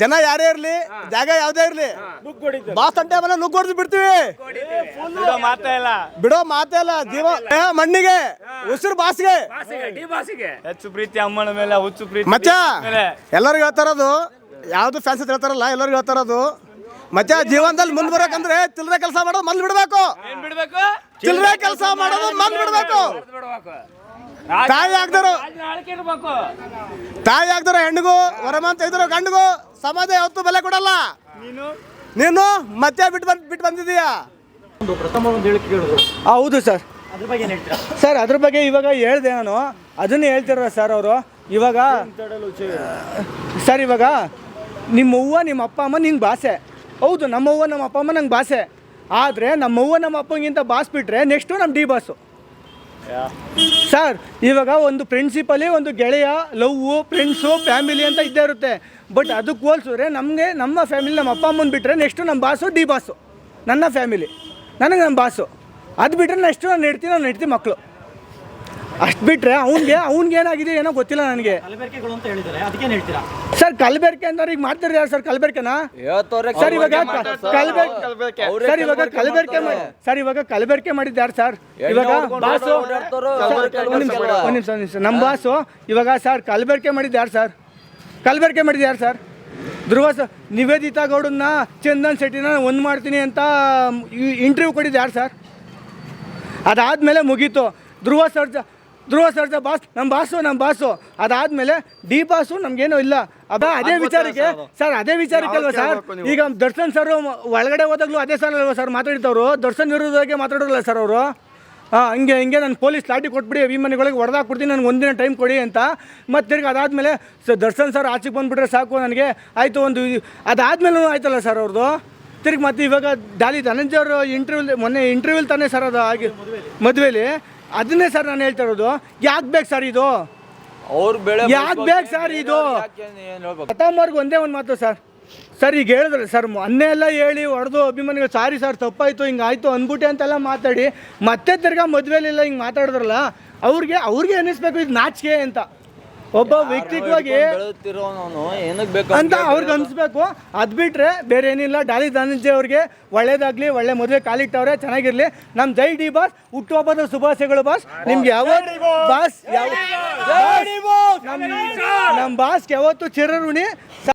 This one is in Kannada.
ಜನ ಯಾರೇ ಇರ್ಲಿ ಜಾಗ ಯಾವ್ದೇ ಇರ್ಲಿ ಬಾಸ್ ಅಂಟೆ ಮೇಲೆ ಹೊಡ್ದು ಬಿಡ್ತೀವಿ. ಮಾತೇ ಇಲ್ಲ. ಬಿಡೋ ಮಾತೇ ಇಲ್ಲ. ಜೀವ ಮಣ್ಣಿಗೆ ಉಸಿರು ಬಾಸ್ಗೆ. ಹೆಚ್ಚು ಪ್ರೀತಿ ಅಮ್ಮನ ಮೇಲೆ ಹುಚ್ಚು ಪ್ರೀತಿ ಮಚ್ಚ ಮೇಲೆ. ಎಲ್ಲರಿಗೂ ಹೇಳ್ತಾರದು ಯಾವ್ದು ಫ್ಯಾನ್ಸ್ ಹೇಳ್ತಾರಲ್ಲ ಎಲ್ಲರಿಗೂ ಹೇಳ್ತಾರದು ಮಚ್ಚ ಜೀವನದಲ್ಲಿ ಮುಂದ್ ಬರಕಂದ್ರೆ ಚಿಲ್ಲರೆ ಕೆಲಸ ಮಾಡೋದು ಮಂದ್ ಬಿಡ್ಬೇಕು. ಏನ್ ಬಿಡ್ಬೇಕು? ಚಿಲ್ಲರೆ ಕೆಲಸ ಮಾಡೋದು ಮಂದ್ ಬಿಡ್ಬೇಕು. ತಾಯಿ ಆಗ್ದರು ಇರ್ಬೇಕು. ತಾಯಿ ಆಗ್ದರು ಹೆಣ್ಣಿಗೂ ವರಮಂತ ಇದ್ರು ಗಂಡಿಗೂ ಸಮಾಜ ಯಾವತ್ತು ಬೆಲೆ ಕೊಡಲ್ಲ. ನೀನು? ನೀನು ಮತ್ತೆ ಬಿಟ್ಟು ಬಂದ್ ಬಿಟ್ಟು ಬಂದಿದೀಯಾ ಹೌದು ಸರ್. ಸರ್ ಅದ್ರ ಬಗ್ಗೆ ಇವಾಗ ಹೇಳ್ದೆ ನಾನು. ಅದನ್ನೇ ಹೇಳ್ತಿರೋ ಸರ್ ಅವರು. ಇವಾಗ ಸರ್ ಇವಾಗ ನಿಮ್ಮ ಅವ್ವ ನಿಮ್ಮ ಅಪ್ಪ ಅಮ್ಮ ನಿಂಗೆ ಭಾಷೆ ಹೌದು ನಮ್ಮವ್ವ ನಮ್ಮ ಅಪ್ಪ ಅಮ್ಮ ನಂಗೆ ಭಾಷೆ ಆದರೆ ನಮ್ಮವ್ವ ನಮ್ಮ ಅಪ್ಪಂಗಿಂತ ಬಾಸ್ ಬಿಟ್ರೆ ನೆಕ್ಸ್ಟು ನಮ್ಮ ಡಿ ಬಾಸು ಸರ್ ಇವಾಗ ಒಂದು ಪ್ರಿನ್ಸಿಪಲಿ ಒಂದು ಗೆಳೆಯ ಲವ್ವು ಫ್ರೆಂಡ್ಸು ಫ್ಯಾಮಿಲಿ ಅಂತ ಇದ್ದೇ ಇರುತ್ತೆ. ಬಟ್ ಅದಕ್ಕೆ ಹೋಲ್ಸಿದ್ರೆ ನಮಗೆ ನಮ್ಮ ಫ್ಯಾಮಿಲಿ ನಮ್ಮ ಅಪ್ಪ, ಅಮ್ಮನ ಬಿಟ್ಟರೆ ನೆಕ್ಸ್ಟು ನಮ್ಮ ಬಾಸು ಡಿ ಬಾಸು ನನ್ನ ಫ್ಯಾಮಿಲಿ ನನಗೆ ನಮ್ಮ ಬಾಸು ಅದು ಬಿಟ್ಟರೆ ನೆಕ್ಸ್ಟು ನಾನು ನೆಡ್ತೀನಿ ನಾನು ನೆಡ್ತೀನಿ ಮಕ್ಕಳು ಅಷ್ಟು ಬಿಟ್ಟರೆ ಅವ್ನಿಗೆ ಅವ್ನಿಗೆ ಏನಾಗಿದೆ ಏನೋ ಗೊತ್ತಿಲ್ಲ ನನಗೆ. ಕಲಬೆರಕೆಗಳು ಅಂತ ಹೇಳಿದ್ದಾರೆ. ಅದಕ್ಕೇನು ಹೇಳ್ತೀರಾ? ಸರ್ ಕಲಬೆರಕೆ ಅಂದ್ರೆ ಈಗ ಮಾಡ್ತಾರೆ ಯಾರು ಸರ್ ಕಲಬೆರಕೆನಾ? ಸರ್ ಇವಾಗ ಕಲಬೆರಕೆ ಸರ್. ಇವಾಗ ಕಲಬೆರಕೆ ಮಾಡಿ ಸರ್ ಇವಾಗ ಕಲಬೆರಕೆ ಮಾಡಿದ್ದು ಯಾರು ಸರ್? ಇವಾಗ ಬಾಸು ಒಂದು ನಿಮಿಷ ಒಂದು ನಿಮಿಷ ಒಂದು ನಿಮಿಷ. ನಮ್ಮ ಬಾಸು ಇವಾಗ ಸರ್ ಕಲಬೆರಕೆ ಮಾಡಿದ್ದು ಯಾರು ಸರ್? ಕಲಬೆರಕೆ ಮಾಡಿದ್ದು ಯಾರು ಸರ್? ಧ್ರುವ ಸರ್ ನಿವೇದಿತಾ ಗೌಡನ್ನ ಚಂದನ್ ಶೆಟ್ಟಿನ ಒಂದು ಮಾಡ್ತೀನಿ ಅಂತ ಇಂಟರ್ವ್ಯೂ ಕೊಟ್ಟಿದ್ದು ಯಾರು ಸರ್? ಅದಾದ್ಮೇಲೆ ಮುಗೀತು. ಧ್ರುವ ಸರ್ಜಾ ಧ್ರುವ ಸರ್ ಬಾಸ್ ನಮ್ಮ ಬಾಸು ನಮ್ಮ ಬಾಸು. ಅದಾದಮೇಲೆ ಡಿ ಬಾಸು ನಮ್ಗೇನು ಇಲ್ಲ. ಅದ ಅದೇ ವಿಚಾರಕ್ಕೆ ಸರ್ ಅದೇ. ವಿಚಾರಕ್ಕೆ ಅಲ್ವಾ ಸರ್? ಈಗ ದರ್ಶನ್ ಸರ್ ಒಳಗಡೆ ಹೋದಾಗಲೂ ಅದೇ ಸರ್ ಅಲ್ವಾ ಸರ್ ಮಾತಾಡಿದ್ದವರು? ದರ್ಶನ್ ವಿರುದ್ಧವಾಗಿ ಮಾತಾಡೋರಲ್ಲ ಸರ್ ಅವರು? ಹಾಂ ಹಂಗೆ ಹಿಂಗೆ ನಾನು ಪೊಲೀಸ್ ಲಾಟಿ ಕೊಟ್ಬಿಡಿ ಅಭಿಮಾನಿಗಳಿಗೆ ಹೊಡೆದಾಕ್ಬಿಡ್ತೀನಿ ನನಗೆ ಒಂದಿನ ಟೈಮ್ ಕೊಡಿ ಅಂತ. ಮತ್ತೆ ತಿರ್ಗಿ ಅದಾದಮೇಲೆ ಸರ್ ದರ್ಶನ್ ಸರ್ ಆಚೆಗೆ ಬಂದುಬಿಟ್ರೆ ಸಾಕು ನನಗೆ. ಆಯಿತು ಒಂದು ಅದಾದಮೇಲೂ ಆಯ್ತಲ್ಲ ಸರ್ ಅವ್ರದ್ದು ತಿರ್ಗಿ ಮತ್ತೆ ಇವಾಗ ಡಾಲಿ ಧನಂಜಯ ಅವರು ಇಂಟರ್ವ್ಯೂ ಮೊನ್ನೆ ಇಂಟರ್ವ್ಯೂಲ್ ತಾನೇ ಸರ್ ಅದು ಆಗಿ ಮದುವೆಲಿ. ಅದನ್ನೇ ಸರ್ ನಾನು ಹೇಳ್ತಾ ಇರೋದು. ಯಾಕೆ ಬೇಕು ಸರ್ ಇದು? ಅವ್ರ ಬೆಳೆ ಯಾಕೆ ಬೇಕು ಸರ್ ಇದು? ಪ್ರಥಮವ್ರಿಗೆ ಒಂದೇ ಒಂದು ಮಾತು ಸರ್. ಸರ್ ಈಗ ಹೇಳಿದ್ರೆ ಸರ್ ಮೊನ್ನೆ ಎಲ್ಲ ಹೇಳಿ ಹೊಡೆದು ಅಭಿಮಾನಿಗಳು ಸಾರಿ ಸರ್ ತಪ್ಪಾಯಿತು ಹಿಂಗೆ ಆಯ್ತು ಅಂದ್ಬಿಟ್ಟೆ ಅಂತೆಲ್ಲ ಮಾತಾಡಿ ಮತ್ತೆ ತಿರ್ಗಾ ಮದುವೆಲಿಲ್ಲ ಹಿಂಗೆ ಮಾತಾಡಿದ್ರಲ್ಲ ಅವ್ರಿಗೆ ಅವ್ರಿಗೆ ಅನ್ನಿಸ್ಬೇಕು ಇದು ನಾಚಿಕೆ ಅಂತ. ಒಬ್ಬ ಬೆಳೆಯುತ್ತಿರೋನು ಏನಕ್ಕೆ ಬೇಕು ಅಂತ ಅವ್ರಿಗೆ ಅನ್ಸ್ಬೇಕು. ಅದ್ ಬಿಟ್ರೆ ಬೇರೆ ಏನಿಲ್ಲ. ಡಾಲಿ ಧನಂಜಯ ಅವ್ರಿಗೆ ಒಳ್ಳೇದಾಗ್ಲಿ ಒಳ್ಳೆ ಮದುವೆ ಕಾಲಿಟ್ಟವ್ರೆ ಚೆನ್ನಾಗಿರ್ಲಿ. ನಮ್ಮ ಜೈ ಡಿ ಬಾಸ್ ಹುಟ್ಟುಹಬ್ಬದ ಶುಭಾಶಯಗಳು ಬಾಸ್. ನಿಮ್ಗೆ ಯಾವತ್ತು ಬಾಸ್! ಯಾವ ನಮ್ ನಮ್ ಬಾಸ್ಗೆ ಯಾವತ್ತು ಚಿರಋಣಿ